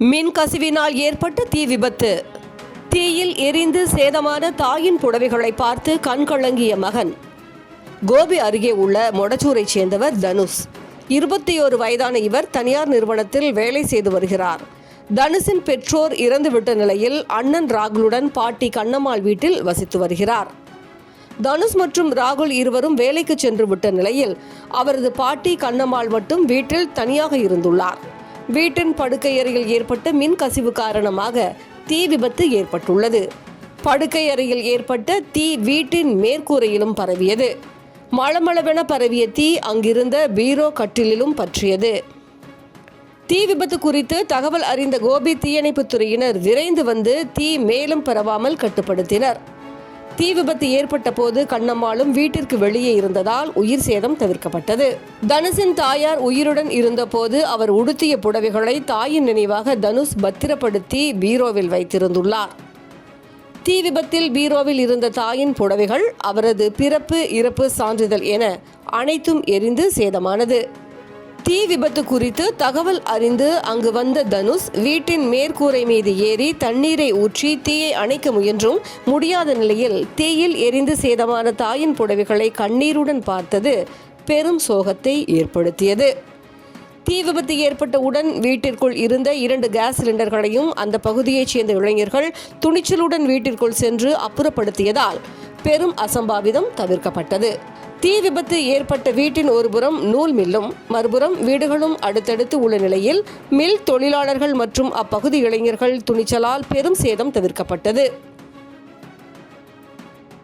மின் கசிவினால் ஏற்பட்ட தீ விபத்து. தீயில் எரிந்து சேதமான தாயின் புடவைகளை பார்த்து கண்கலங்கிய மகன். கோபி அருகே உள்ள மொடச்சூரைச் சேர்ந்தவர் தனுஷ். இருபத்தி ஒரு வயதான இவர் தனியார் நிறுவனத்தில் வேலை செய்து வருகிறார். தனுஷின் பெற்றோர் இறந்துவிட்ட நிலையில் அண்ணன் ராகுலுடன் பாட்டி கண்ணம்மாள் வீட்டில் வசித்து வருகிறார். தனுஷ் மற்றும் ராகுல் இருவரும் வேலைக்கு சென்று விட்ட நிலையில் அவரது பாட்டி கண்ணம்மாள் மட்டும் வீட்டில் தனியாக இருந்துள்ளார். வீட்டின் படுக்கை அறையில் ஏற்பட்ட மின் கசிவு காரணமாக தீ விபத்து ஏற்பட்டுள்ளது. படுக்கை அறையில் ஏற்பட்ட தீ வீட்டின் மேற்கூரையிலும் பரவியது. மளமளவென பரவிய தீ அங்கிருந்த பீரோ கட்டிலிலும் பற்றியது. தீ விபத்து குறித்து தகவல் அறிந்த கோபி தீயணைப்புத் துறையினர் விரைந்து வந்து தீ மேலும் பரவாமல் கட்டுப்படுத்தினர். தீ விபத்து ஏற்பட்ட போது கண்ணம்மாளும் வீட்டிற்கு வெளியே இருந்ததால் உயிர் சேதம் தவிர்க்கப்பட்டது. தனுஷின் தாயார் உயிருடன் இருந்தபோது அவர் உடுத்திய புடவைகளை தாயின் நினைவாக தனுஷ் பத்திரப்படுத்தி பீரோவில் வைத்திருந்துள்ளார். தீ விபத்தில் பீரோவில் இருந்த தாயின் புடவைகள் அவரது பிறப்பு இறப்பு சான்றிதழ் என அனைத்தும் எரிந்து சேதமானது. தீ விபத்து குறித்து தகவல் அறிந்து அங்கு வந்த தனுஷ் வீட்டின் மேற்கூரை மீது ஏறி தண்ணீரை ஊற்றி தீயை அணைக்க முயன்றும் முடியாத நிலையில் தீயில் எரிந்து சேதமான தாயின் புடவைகளை கண்ணீருடன் பார்த்தது பெரும் சோகத்தை ஏற்படுத்தியது. தீ விபத்து ஏற்பட்டவுடன் வீட்டிற்குள் இருந்த இரண்டு கேஸ் சிலிண்டர்களையும் அந்த பகுதியைச் சேர்ந்த இளைஞர்கள் துணிச்சலுடன் வீட்டிற்குள் சென்று அப்புறப்படுத்தியதால் பெரும் அசம்பாவிதம் தவிர்க்கப்பட்டது. தீ விபத்து ஏற்பட்ட வீட்டின் ஒருபுறம் நூல் மில்லும் மறுபுறம் வீடுகளும் அடுத்தடுத்து உள்ள நிலையில் மில் தொழிலாளர்கள் மற்றும் அப்பகுதி இளைஞர்கள் துணிச்சலால் பெரும் சேதம் தவிர்க்கப்பட்டது.